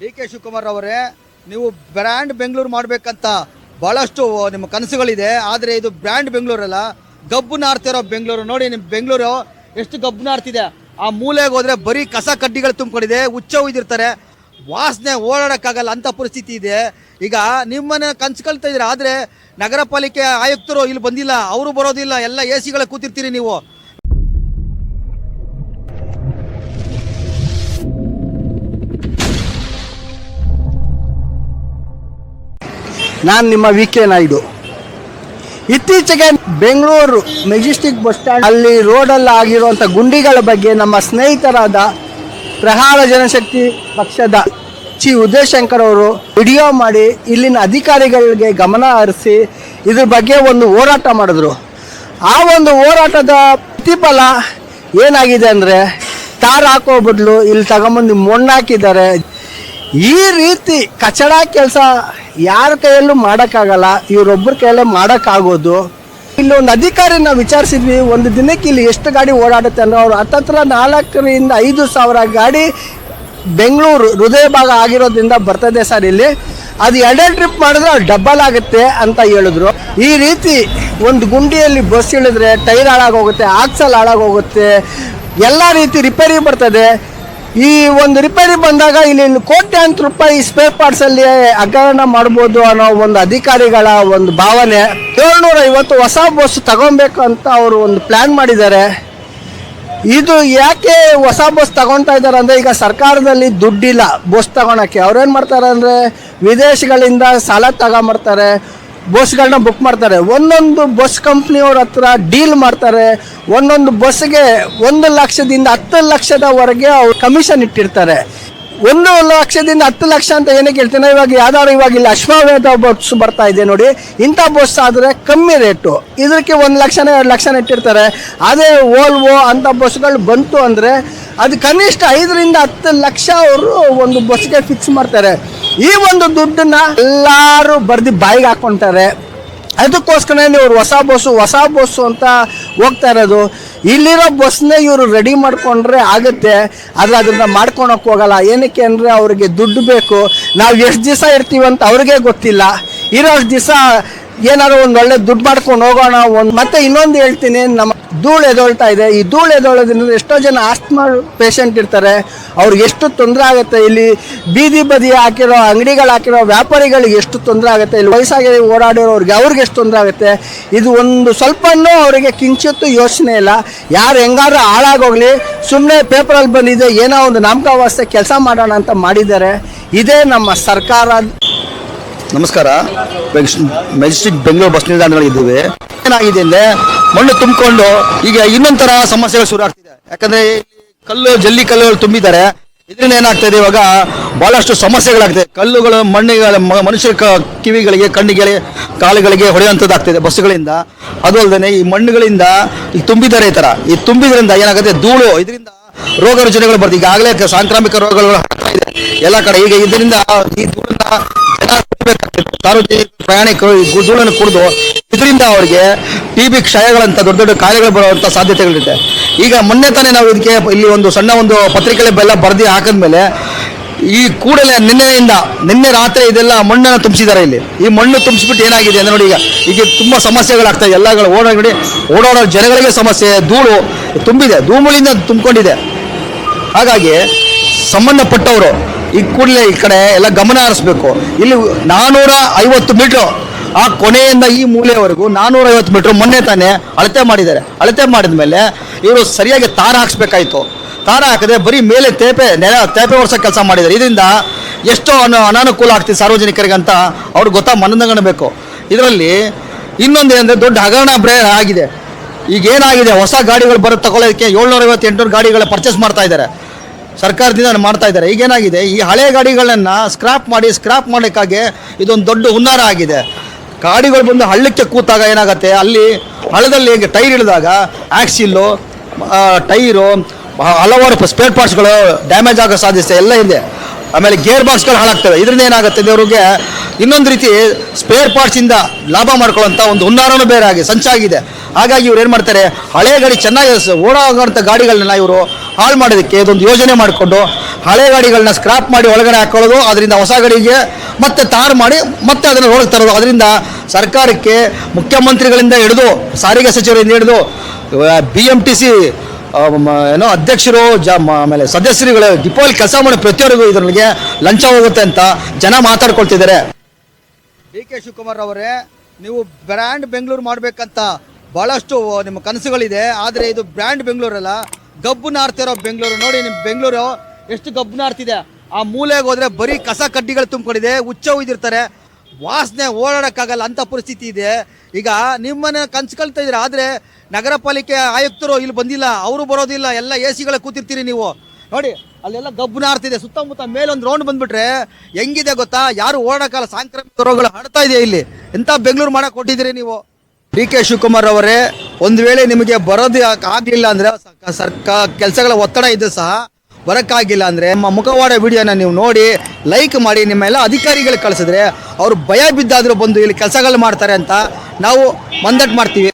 D K Shivakumar ಅವರೇ ನೀವು brand Bengaluru ಮಾಡಬೇಕಂತ ಭಾಳಷ್ಟು ನಿಮ್ಮ ಕನಸುಗಳಿದೆ. ಆದರೆ ಇದು ಬ್ರ್ಯಾಂಡ್ ಬೆಂಗಳೂರಲ್ಲ ಗಬ್ಬು ನಾರ್ತಿರೋ ಬೆಂಗಳೂರು. ನೋಡಿ ನಿಮ್ಮ ಬೆಂಗಳೂರು, ಎಷ್ಟು ಗಬ್ಬು ನಾರ್ತಿದೆ ಆ ಮೂಲೆಗೆ ಹೋದರೆ ಬರೀ ಕಸ ಕಡ್ಡಿಗಳು ತುಂಬಿಕೊಂಡಿದೆ, ಹುಚ್ಚ ಉಯ್ದಿರ್ತಾರೆ. ವಾಸನೆ ಓಡಾಡೋಕ್ಕಾಗಲ್ಲ, ಅಂತ ಪರಿಸ್ಥಿತಿ ಇದೆ. ಈಗ ನಿಮ್ಮನ್ನ ಕನ್ಸು ಕಲ್ತಾ ಇದ್ದೀರಾ? ಆದರೆ ನಗರ ಪಾಲಿಕೆ ಆಯುಕ್ತರು ಇಲ್ಲಿ ಬಂದಿಲ್ಲ, ಅವರು ಬರೋದಿಲ್ಲ, ಎಲ್ಲ ಎ ಸಿಗಳ ಕೂತಿರ್ತೀರಿ ನೀವು. ನಾನು ನಿಮ್ಮ ವಿ ಕೆ ನಾಯ್ಡು. ಇತ್ತೀಚೆಗೆ ಬೆಂಗಳೂರು ಮೆಜೆಸ್ಟಿಕ್ ಬಸ್ ಸ್ಟ್ಯಾಂಡ್ ಅಲ್ಲಿ ರೋಡಲ್ಲಿ ಆಗಿರುವಂಥ ಗುಂಡಿಗಳ ಬಗ್ಗೆ ನಮ್ಮ ಸ್ನೇಹಿತರಾದ ಪ್ರಹಾರ ಜನಶಕ್ತಿ ಪಕ್ಷದ ಚಿ ಉದಯಶಂಕರ್ ಅವರು ವಿಡಿಯೋ ಮಾಡಿ ಇಲ್ಲಿನ ಅಧಿಕಾರಿಗಳಿಗೆ ಗಮನ ಹರಿಸಿ ಇದ್ರ ಬಗ್ಗೆ ಒಂದು ಹೋರಾಟ ಮಾಡಿದ್ರು. ಆ ಒಂದು ಹೋರಾಟದ ಪ್ರತಿಫಲ ಏನಾಗಿದೆ ಅಂದರೆ ತಾರ್ ಹಾಕೋ ಬದಲು ಇಲ್ಲಿ ತಗೊಂಬಂದು ಮಣ್ಣಾಕಿದ್ದಾರೆ ಈ ರೀತಿ ಕಚಡ ಕೆಲಸ ಯಾರ ಕೈಯಲ್ಲೂ ಮಾಡೋಕ್ಕಾಗಲ್ಲ ಇವರೊಬ್ಬರ ಕೈಯಲ್ಲೇ ಮಾಡೋಕ್ಕಾಗೋದು. ಇಲ್ಲಿ ಒಂದು ನಾವು ವಿಚಾರಿಸಿದ್ವಿ, ಒಂದು ದಿನಕ್ಕೆ ಇಲ್ಲಿ ಎಷ್ಟು ಗಾಡಿ ಓಡಾಡುತ್ತೆ ಅನ್ನೋ ಅವರು ಹತ್ತತ್ರ ನಾಲ್ಕರಿಂದ ಐದು ಸಾವಿರ ಗಾಡಿ ಬೆಂಗಳೂರು ಹೃದಯ ಭಾಗ ಆಗಿರೋದ್ರಿಂದ ಬರ್ತದೆ ಸರ್ ಇಲ್ಲಿ. ಅದು ಎರಡೇ ಟ್ರಿಪ್ ಮಾಡಿದ್ರೆ ಡಬ್ಬಲ್ ಆಗುತ್ತೆ ಅಂತ ಹೇಳಿದ್ರು. ಈ ರೀತಿ ಒಂದು ಗುಂಡಿಯಲ್ಲಿ ಬಸ್ ಇಳಿದ್ರೆ ಟೈರ್ ಹಾಳಾಗೋಗುತ್ತೆ ಆಕ್ಸಲ್ ಹಾಳಾಗೋಗುತ್ತೆ, ಎಲ್ಲ ರೀತಿ ರಿಪೇರಿ ಬರ್ತದೆ. ಈ ಒಂದು ರಿಪೇರಿ ಬಂದಾಗ ಇಲ್ಲಿ ಕೋಟ್ಯಾಂತರ ರೂಪಾಯಿ ಸ್ಪೇರ್ ಪಾರ್ಟ್ಸ್ ಅಲ್ಲಿ ಹಗರಣ ಮಾಡ್ಬೋದು ಅನ್ನೋ ಒಂದು ಅಧಿಕಾರಿಗಳ ಒಂದು ಭಾವನೆ. ಏಳ್ನೂರ ಐವತ್ತು ಹೊಸ ಬಸ್ ತಗೊಬೇಕು ಅಂತ ಅವರು ಒಂದು ಪ್ಲಾನ್ ಮಾಡಿದ್ದಾರೆ. ಇದು ಯಾಕೆ ಹೊಸ ಬಸ್ ತಗೊತಾ ಇದ್ದಾರೆ ಅಂದರೆ ಈಗ ಸರ್ಕಾರದಲ್ಲಿ ದುಡ್ಡಿಲ್ಲ ಬಸ್ ತಗೊಳಕ್ಕೆ. ಅವ್ರೇನು ಮಾಡ್ತಾರೆ ಅಂದರೆ ವಿದೇಶಗಳಿಂದ ಸಾಲ ತಗೊಂಬರ್ತಾರೆ. ಬಸ್ಗಳನ್ನ ಬುಕ್ ಮಾಡ್ತಾರೆ. ಒಂದೊಂದು ಬಸ್ ಕಂಪ್ನಿಯವ್ರ ಹತ್ರ ಡೀಲ್ ಮಾಡ್ತಾರೆ. ಒಂದೊಂದು ಬಸ್ಗೆ ಒಂದು ಲಕ್ಷದಿಂದ ಹತ್ತು ಲಕ್ಷದವರೆಗೆ ಅವ್ರು ಕಮಿಷನ್ ಇಟ್ಟಿರ್ತಾರೆ. ಒಂದು ಲಕ್ಷದಿಂದ ಹತ್ತು ಲಕ್ಷ ಅಂತ ಏನಕ್ಕೆ ಹೇಳ್ತೀನಿ ಇವಾಗ ಯಾವ್ದಾದ್ರು ಇವಾಗ ಇಲ್ಲಿ ಅಶ್ವಮೇಧ ಬಸ್ ಬರ್ತಾ ಇದೆ ನೋಡಿ. ಇಂಥ ಬಸ್ ಆದರೆ ಕಮ್ಮಿ ರೇಟು. ಇದಕ್ಕೆ ಒಂದು ಲಕ್ಷನೇ, ಎರಡು ಲಕ್ಷ ಇಟ್ಟಿರ್ತಾರೆ. ಅದೇ ಓಲ್ವೋ ಅಂಥ ಬಸ್ಗಳು ಬಂತು ಅಂದರೆ ಅದು ಕನಿಷ್ಠ ಐದರಿಂದ ಹತ್ತು ಲಕ್ಷ ಅವರು ಒಂದು ಬಸ್ಗೆ ಫಿಕ್ಸ್ ಮಾಡ್ತಾರೆ. ಈ ಒಂದು ದುಡ್ಡನ್ನ ಎಲ್ಲರೂ ಬರ್ದು ಬಾಯಿಗೆ ಹಾಕೊಂತಾರೆ. ಅದಕ್ಕೋಸ್ಕರ ಇವರು ಹೊಸ ಬಸ್ಸು ಹೊಸ ಬಸ್ಸು ಅಂತ ಹೋಗ್ತಾ ಇರೋದು. ಇಲ್ಲಿರೋ ಬಸ್ನೇ ಇವರು ರೆಡಿ ಮಾಡ್ಕೊಂಡ್ರೆ ಆಗುತ್ತೆ. ಆದರೆ ಅದನ್ನ ಮಾಡ್ಕೊಳಕ್ಕೆ ಹೋಗಲ್ಲ. ಏನಕ್ಕೆ ಅಂದರೆ ಅವ್ರಿಗೆ ದುಡ್ಡು ಬೇಕು. ನಾವು ಎಷ್ಟು ದಿವಸ ಇರ್ತೀವಿ ಅಂತ ಅವ್ರಿಗೆ ಗೊತ್ತಿಲ್ಲ. ಇರೋ ದಿವಸ ಏನಾದ್ರು ಒಂದು ಒಳ್ಳೆ ದುಡ್ಡು ಮಾಡ್ಕೊಂಡು ಹೋಗೋಣ, ಒಂದು ಮತ್ತೆ ಇನ್ನೊಂದು ಹೇಳ್ತೀನಿ, ನಮ್ಮ ಧೂಳು ಎದೊಳ್ತಾ ಇದೆ. ಈ ಧೂಳು ಎದೊಳೋದ್ರಿಂದ ಎಷ್ಟೋ ಜನ ಆಸ್ಮಾ ಪೇಷಂಟ್ ಇರ್ತಾರೆ. ಅವ್ರಿಗೆ ಎಷ್ಟು ತೊಂದರೆ ಆಗುತ್ತೆ? ಇಲ್ಲಿ ಬೀದಿ ಬದಿ ಹಾಕಿರೋ ಅಂಗಡಿಗಳು ಹಾಕಿರೋ ವ್ಯಾಪಾರಿಗಳಿಗೆ ಎಷ್ಟು ತೊಂದರೆ ಆಗುತ್ತೆ? ಇಲ್ಲಿ ವಯಸ್ಸಾಗಿ ಓಡಾಡಿರೋರಿಗೆ ಅವ್ರಿಗೆ ಎಷ್ಟು ತೊಂದರೆ ಆಗುತ್ತೆ? ಇದು ಒಂದು ಸ್ವಲ್ಪನೂ ಅವರಿಗೆ ಕಿಂಚಿತ್ತು ಯೋಚನೆ ಇಲ್ಲ. ಯಾರು ಹೆಂಗಾದ್ರೂ ಹಾಳಾಗೋಗ್ಲಿ. ಸುಮ್ಮನೆ ಪೇಪರಲ್ಲಿ ಬಂದಿದೆ, ಏನೋ ಒಂದು ನಾಮಕಾವಾಸ್ತೆ ಕೆಲಸ ಮಾಡೋಣ ಅಂತ ಮಾಡಿದ್ದಾರೆ. ಇದೇ ನಮ್ಮ ಸರ್ಕಾರ. ನಮಸ್ಕಾರ. ಮೆಜೆಸ್ಟಿಕ್ ಬೆಂಗಳೂರು ಬಸ್ ನಿಲ್ದಾಣಗಳಿದ್ದೀವಿ ಏನಾಗಿದೆ ಅಂದ್ರೆ ಮಣ್ಣು ತುಂಬಿಕೊಂಡು ಈಗ ಇನ್ನೊಂಥರ ಸಮಸ್ಯೆಗಳು ಶುರು ಆಗ್ತಿದೆ. ಯಾಕಂದ್ರೆ ಕಲ್ಲು, ಜಲ್ಲಿ ಕಲ್ಲುಗಳು ತುಂಬಿದ್ದಾರೆ. ಇದರಿಂದ ಏನಾಗ್ತಾ ಇದೆ ಇವಾಗ ಬಹಳಷ್ಟು ಸಮಸ್ಯೆಗಳಾಗ್ತದೆ. ಕಲ್ಲುಗಳು ಮಣ್ಣಿಗಳ ಮನುಷ್ಯರ ಕಿವಿಗಳಿಗೆ, ಕಣ್ಣಿಗೆ, ಕಾಲುಗಳಿಗೆ ಹೊಡೆಯುವಂಥದ್ದಾಗ್ತಿದೆ ಬಸ್ಸುಗಳಿಂದ. ಅದು ಅಲ್ಲದೆ ಈ ಮಣ್ಣುಗಳಿಂದ ಈಗ ತುಂಬಿದ್ದಾರೆ ಈ ಥರ ಈ ತುಂಬಿದ್ರಿಂದ ಏನಾಗುತ್ತೆ? ಧೂಳು. ಇದರಿಂದ ರೋಗ ರುಜಿನಗಳು ಬರ್ತದೆ. ಈಗಾಗಲೇ ಸಾಂಕ್ರಾಮಿಕ ರೋಗಗಳು ಎಲ್ಲ ಕಡೆ. ಈಗ ಇದರಿಂದ ಈ ಕುಡಿಬೇಕಾಗ್ತದೆ. ಸಾರ್ವಜನಿಕ ಪ್ರಯಾಣಿಕರು ಈ ಗುಜೂಳನ್ನು ಕುಡಿದು ಇದರಿಂದ ಅವರಿಗೆ ಟಿ ಬಿ ಕ್ಷಯಗಳಂತ ದೊಡ್ಡ ದೊಡ್ಡ ಕಾಯಿಲೆಗಳು ಬರುವಂತ ಸಾಧ್ಯತೆಗಳಿರುತ್ತೆ ಈಗ ಮೊನ್ನೆ ತಾನೇ ನಾವು ಇದಕ್ಕೆ ಇಲ್ಲಿ ಒಂದು ಸಣ್ಣ ಒಂದು ಪತ್ರಿಕೆಗಳ ಬೆಲ್ಲ ಬರೆದಿ ಹಾಕಿದ್ಮೇಲೆ ಈ ಕೂಡಲೇ ನಿನ್ನೆಯಿಂದ, ನಿನ್ನೆ ರಾತ್ರಿ ಇದೆಲ್ಲ ಮಣ್ಣನ್ನು ತುಂಬಿಸಿದ್ದಾರೆ ಇಲ್ಲಿ. ಈ ಮಣ್ಣು ತುಂಬಿಸ್ಬಿಟ್ಟು ಏನಾಗಿದೆ ಅಂದ್ರೆ ನೋಡಿ ಈಗ ಈಗ ತುಂಬ ಸಮಸ್ಯೆಗಳಾಗ್ತಾ ಇದೆ. ಎಲ್ಲಗಳು ಓಡಾಡಿ ಓಡಾಡೋ ಜನಗಳಿಗೆ ಸಮಸ್ಯೆ, ಧೂಳು ತುಂಬಿದೆ. ಧೂಮುಳಿಂದ ತುಂಬಿಕೊಂಡಿದೆ. ಹಾಗಾಗಿ ಸಂಬಂಧಪಟ್ಟವರು ಈ ಕೂಡಲೇ ಈ ಕಡೆ ಎಲ್ಲ ಗಮನ ಹರಿಸ್ಬೇಕು. ಇಲ್ಲಿ ನಾನೂರ ಐವತ್ತು ಮೀಟ್ರು ಆ ಕೊನೆಯಿಂದ ಈ ಮೂಲೆಯವರೆಗೂ ನಾನೂರ ಐವತ್ತು ಮೀಟ್ರ್ ಮೊನ್ನೆ ತಾನೇ ಅಳತೆ ಮಾಡಿದ್ದಾರೆ. ಅಳತೆ ಮಾಡಿದ ಮೇಲೆ ಇವರು ಸರಿಯಾಗಿ ತಾರ ಹಾಕ್ಸ್ಬೇಕಾಯ್ತು. ತಾರ ಹಾಕದೆ ಬರೀ ಮೇಲೆ ತೇಪೆ, ನೆಲ, ತೇಪೆ ವರ್ಷ ಕೆಲಸ ಮಾಡಿದ್ದಾರೆ. ಇದರಿಂದ ಎಷ್ಟೋ ಅನು ಅನಾನುಕೂಲ ಆಗ್ತಿದೆ ಸಾರ್ವಜನಿಕರಿಗೆ ಅಂತ ಅವ್ರಿಗೆ ಗೊತ್ತಾ ಮನದಂಗಣಬೇಕು ಇದರಲ್ಲಿ ಇನ್ನೊಂದು ಏನಂದ್ರೆ ದೊಡ್ಡ ಹಗರಣ ಬ್ರೇ ಆಗಿದೆ. ಈಗ ಏನಾಗಿದೆ ಹೊಸ ಗಾಡಿಗಳು ಬರೋ ತಗೊಳ್ಳೋದಕ್ಕೆ ಏಳ್ನೂರ ಐವತ್ತು ಎಂಟುನೂರು ಗಾಡಿಗಳ ಪರ್ಚೇಸ್ ಮಾಡ್ತಾ ಇದ್ದಾರೆ. ಸರ್ಕಾರದಿಂದ ಮಾಡ್ತಾ ಇದ್ದಾರೆ. ಈಗೇನಾಗಿದೆ? ಈ ಹಳೆ ಗಾಡಿಗಳನ್ನ ಸ್ಕ್ರಾಪ್ ಮಾಡಿ ಸ್ಕ್ರಾಪ್ ಮಾಡೋಕ್ಕಾಗಿ ಇದೊಂದು ದೊಡ್ಡ ಹುನ್ನಾರ ಆಗಿದೆ. ಗಾಡಿಗಳು ಬಂದು ಹಳ್ಳಕ್ಕೆ ಕೂತಾಗ ಏನಾಗುತ್ತೆ? ಅಲ್ಲಿ ಹಳ್ಳದಲ್ಲಿ ಟೈರ್ ಇಳಿದಾಗ ಆಕ್ಸಿಲ್ಲು ಟೈರು ಹಲವಾರು ಸ್ಪೇರ್ ಪಾರ್ಟ್ಸ್ಗಳು ಡ್ಯಾಮೇಜ್ ಆಗೋ ಸಾಧ್ಯತೆ ಎಲ್ಲ ಇದೆ. ಆಮೇಲೆ ಗೇರ್ ಬಾಕ್ಸ್ಗಳು ಹಾಳಾಗ್ತವೆ. ಇದರಿಂದ ಏನಾಗುತ್ತೆ ದೇವ್ರಿಗೆ? ಇನ್ನೊಂದು ರೀತಿ ಸ್ಪೇರ್ ಪಾರ್ಟ್ಸಿಂದ ಲಾಭ ಮಾಡ್ಕೊಳ್ಳೋಂಥ ಒಂದು ಹುನ್ನಾರನೂ ಬೇರೆ ಆಗಿ, ಸಂಚಾಗಿದೆ. ಹಾಗಾಗಿ ಇವ್ರು ಏನು ಮಾಡ್ತಾರೆ? ಹಳೆ ಗಾಡಿ ಚೆನ್ನಾಗಿ ಓಡಾಗೋಂಥ ಗಾಡಿಗಳನ್ನ ಇವರು ಹಾಳು ಮಾಡೋದಕ್ಕೆ ಇದೊಂದು ಯೋಜನೆ ಮಾಡಿಕೊಂಡು ಹಳೆ ಗಾಡಿಗಳನ್ನ ಸ್ಕ್ರಾಪ್ ಮಾಡಿ ಒಳಗಡೆ ಹಾಕೊಳ್ಳೋದು, ಅದರಿಂದ ಹೊಸ ಗಾಡಿಗೆ ಮತ್ತೆ ತಾರು ಮಾಡಿ ಮತ್ತೆ ಅದನ್ನು ಒಳಗೆ ತರೋದು. ಅದರಿಂದ ಸರ್ಕಾರಕ್ಕೆ ಮುಖ್ಯಮಂತ್ರಿಗಳಿಂದ ಹಿಡಿದು ಸಾರಿಗೆ ಸಚಿವರಿಂದ ಹಿಡಿದು ಬಿ ಎಂ ಟಿ ಸಿ ಏನೋ ಅಧ್ಯಕ್ಷರು, ಜ ಆಮೇಲೆ ಸದಸ್ಯರುಗಳು ಡಿಪೋಲಿ ಕೆಲಸ ಮಾಡೋ ಪ್ರತಿಯೊಬ್ಬರಿಗೂ ಇದರೊಳಗೆ ಲಂಚ ಹೋಗುತ್ತೆ ಅಂತ ಜನ ಮಾತಾಡ್ಕೊಳ್ತಿದ್ದಾರೆ. ಡಿ ಕೆ ಶಿವಕುಮಾರ್ ಅವರೇ, ನೀವು ಬ್ರ್ಯಾಂಡ್ ಬೆಂಗಳೂರು ಮಾಡಬೇಕಂತ ಬಹಳಷ್ಟು ನಿಮ್ಮ ಕನಸುಗಳಿದೆ, ಆದರೆ ಇದು ಬ್ರ್ಯಾಂಡ್ ಬೆಂಗಳೂರಲ್ಲ. ಗಬ್ಬು ನಾರ್ತಿರೋ ಬೆಂಗಳೂರು. ನೋಡಿ ನಿಮ್ಮ ಬೆಂಗಳೂರು, ಎಷ್ಟು ಗಬ್ಬು ನಾರ್ತಿದೆ ಆ ಮೂಲೆಗೆ ಹೋದ್ರೆ ಬರೀ ಕಸ ಕಡ್ಡಿಗಳು ತುಂಬಿಕೊಂಡಿದೆ ಹುಚ್ಚ ಉಯ್ದಿರ್ತಾರೆ ವಾಸನೆ ಓಡಾಡೋಕ್ಕಾಗಲ್ಲ, ಅಂತ ಪರಿಸ್ಥಿತಿ ಇದೆ. ಈಗ ನಿಮ್ಮನ್ನ ಕನ್ಸ್ಕೊಳ್ತಾ ಇದ್ರೆ ಆದರೆ ನಗರ ಪಾಲಿಕೆ ಆಯುಕ್ತರು ಇಲ್ಲಿ ಬಂದಿಲ್ಲ, ಅವರು ಬರೋದಿಲ್ಲ, ಎಲ್ಲ ಎ ಸಿಗಳ ಕೂತಿರ್ತೀರಿ ನೀವು. ನೋಡಿ, ಅಲ್ಲೆಲ್ಲ ಗಬ್ಬು ನಾರ್ತಿದೆ ಸುತ್ತಮುತ್ತ ಮೇಲೊಂದು ರೌಂಡ್ ಬಂದ್ಬಿಟ್ರೆ ಹೆಂಗಿದೆ ಗೊತ್ತಾ? ಯಾರು ಓಡಾಕಲ್ಲ ಸಾಂಕ್ರಾಮಿಕ ರೋಗಗಳು ಹರಡ್ತಾ ಇದೆ ಇಲ್ಲಿ? ಎಂಥ ಬೆಂಗಳೂರು ಮಾಡಕ್ ಕೊಟ್ಟಿದ್ದೀರಿ ನೀವು? ಡಿ ಕೆ ಶಿವಕುಮಾರ್ ಅವರೇ, ಒಂದು ವೇಳೆ ನಿಮಗೆ ಬರೋದು ಆಗಲಿಲ್ಲ ಅಂದ್ರೆ ಸರ್ಕಾರ ಕೆಲಸಗಳ ಒತ್ತಡ ಇದ್ದು ಸಹ ಬರೋಕ್ಕಾಗಿಲ್ಲ ಅಂದ್ರೆ ನಮ್ಮ ಮುಖವಾಡ ವಿಡಿಯೋನ ನೀವು ನೋಡಿ ಲೈಕ್ ಮಾಡಿ ನಿಮ್ಮ ಎಲ್ಲ ಅಧಿಕಾರಿಗಳಿಗೆ ಕಳಿಸಿದ್ರೆ ಅವರು ಭಯ ಬಿದ್ದಾದರೂ ಬಂದು ಇಲ್ಲಿ ಕೆಲಸಗಳು ಮಾಡ್ತಾರೆ ಅಂತ ನಾವು ಮಂದಟ್ ಮಾಡ್ತೀವಿ.